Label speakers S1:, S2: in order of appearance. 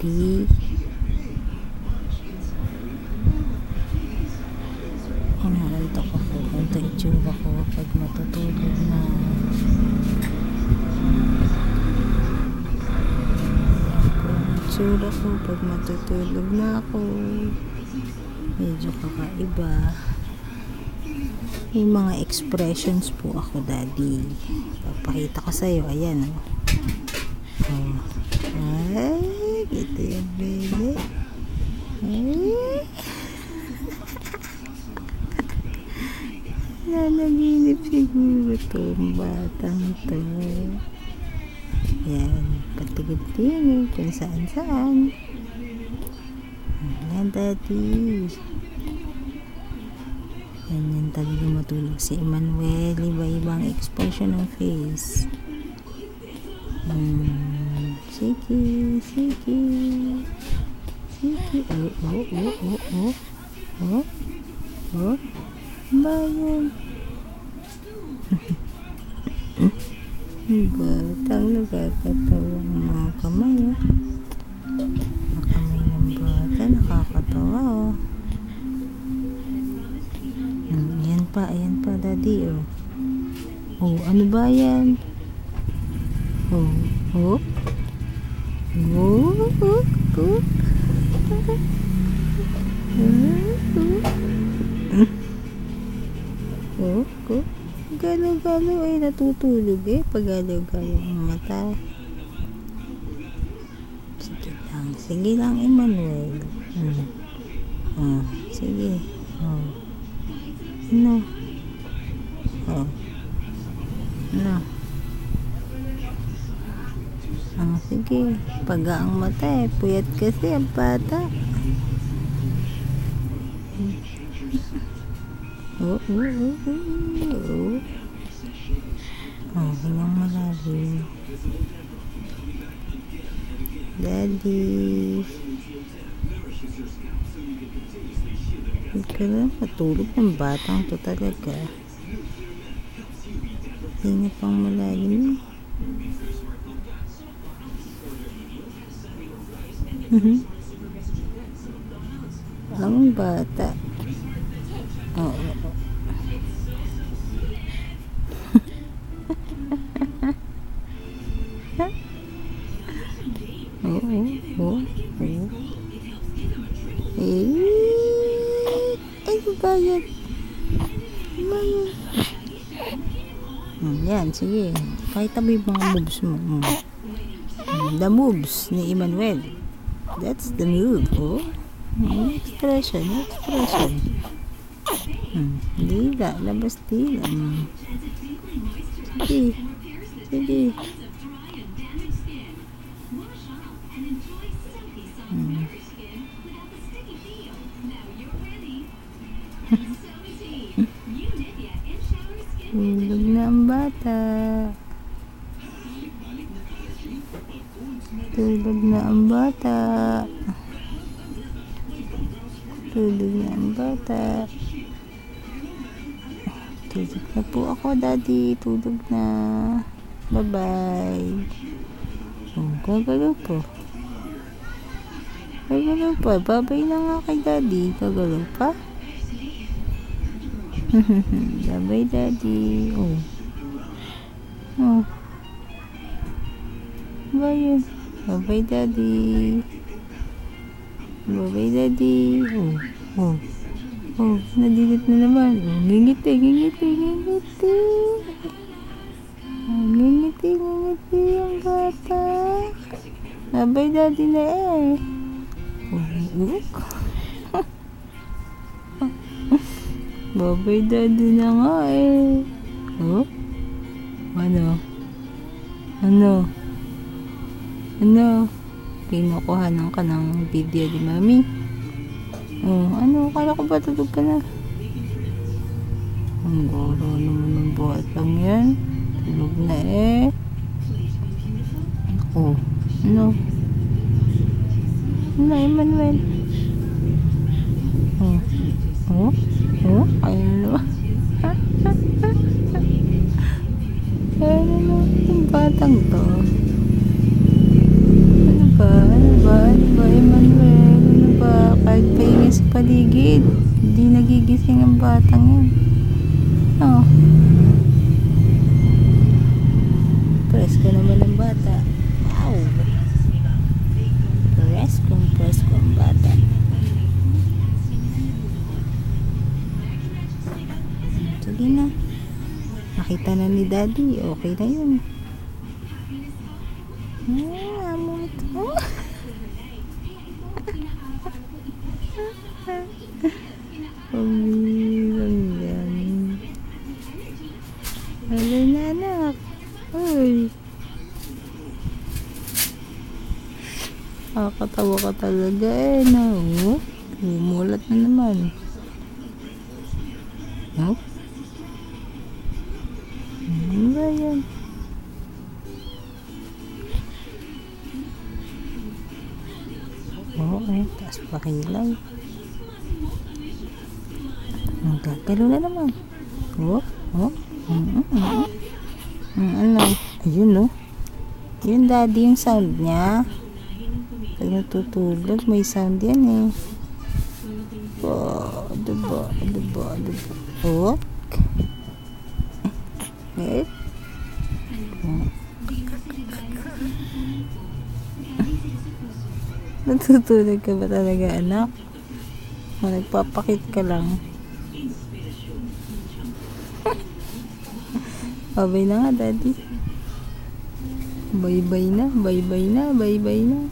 S1: daddy. Inaantok ako. Ganito itsura ko pag matutulog na. Kung itsura ko pag matutulog na ako. Medyo kakaiba. May mga expressions po ako, daddy. Papakita ko sa'yo. Ayan, oh. Oh. Ito yung baby. Ay. Nanaginip siguro itong batang to. Yan, patigil-tingil kung saan-saan. Yan, daddy. Yan, yan talaga matulog si Emmanuel. Iba-ibang expression ng face. Hmm, sige, sige. Sige. Oh, oh, oh, oh, oh. Oh, oh. Bayan. Batang nakakatawa ang mga kamay. Oh. Mga kamay ng bata. Nakakatawa. Oh. Hmm, ayan pa, ayan pa, daddy. Oh. Oh, ano ba yan? Oh, oh. Oh, oh. Galaw-galaw ay natutulog eh. Pag-galaw-galaw ang mata. Sige lang. Sige lang, Emmanuel. Hmm. Oh, sige. Oh. Ano? Ah, sige. Pag ang mata eh. Puyat kasi ang bata. Oo, oo, oo, oo. Oh, hingang malalim. Daddy. Huwag ka na matulog ng batang to talaga. Hinga pang malalim eh. Mhm. Ang bata. Oo. oo. Oo, oo, oo. Eh, ano ba yan? Ano ba yan? Hmm, yan, sige. Pakita mo yung mga moves mo. Hmm. Hmm, The moves ni Emmanuel. That's the move, oh. Hmm, expression, expression. Hmm, dila, labas dila. Hmm. Sige, sige. Hmm. Tulog na ang bata. Tulog na ang bata. Tulog na ang bata. Tulog na po ako, daddy. Tulog na. Bye-bye. Oh, gagalaw po. Gagalaw pa. Babay na nga kay daddy. Gagalaw pa. Bye-bye, daddy. Oh. Oh. Ba yun? Bye-bye, daddy. Bye-bye, daddy. Oh. Oh. Oh, nadilit na naman. Oh, ngingiti, ngingiti, ngingiti. Oh, ngingiti, ngingiti ang bata. Bye-bye, daddy na eh. Oh, oh. Babay daddy na nga eh. Oh? Ano? Ano? Ano? Kinukuhanan ka ng video di mami? Oh, ano? Kala ko ba tulog ka na? Ang goro naman ng batang yan. Tulog na eh. Oh, ano? Ano, Emmanuel? Oh, oh? Oh, ayun naman. Ayun naman yung batang to. Ba? Ano ba? Ano ba? kahit paingay sa paligid. Hindi nagigising ang batang yan. Oh. Presko naman ang bata. Wow. Presko, presko ang bata. Sige na. Nakita na ni daddy. Okay na yun. Ah, amo ito. Pambirang yan. Ano na anak? Ay. Nakakatawa ka talaga eh, no? Bumulat na naman. Oh? Taas pa kilay. Ang gagalo na naman. Oh, oh. Mm, mm, mm. Mm, ano? Ayun, no? Yun, daddy, yung sound niya. Pag natutulog, may sound yan eh. Oh, diba, diba, diba. Oh. Eh. Natutulog ka ba talaga, anak? O, nagpapakit ka lang. Babay na nga, daddy. Bye-bye na, bye-bye na, bye-bye na.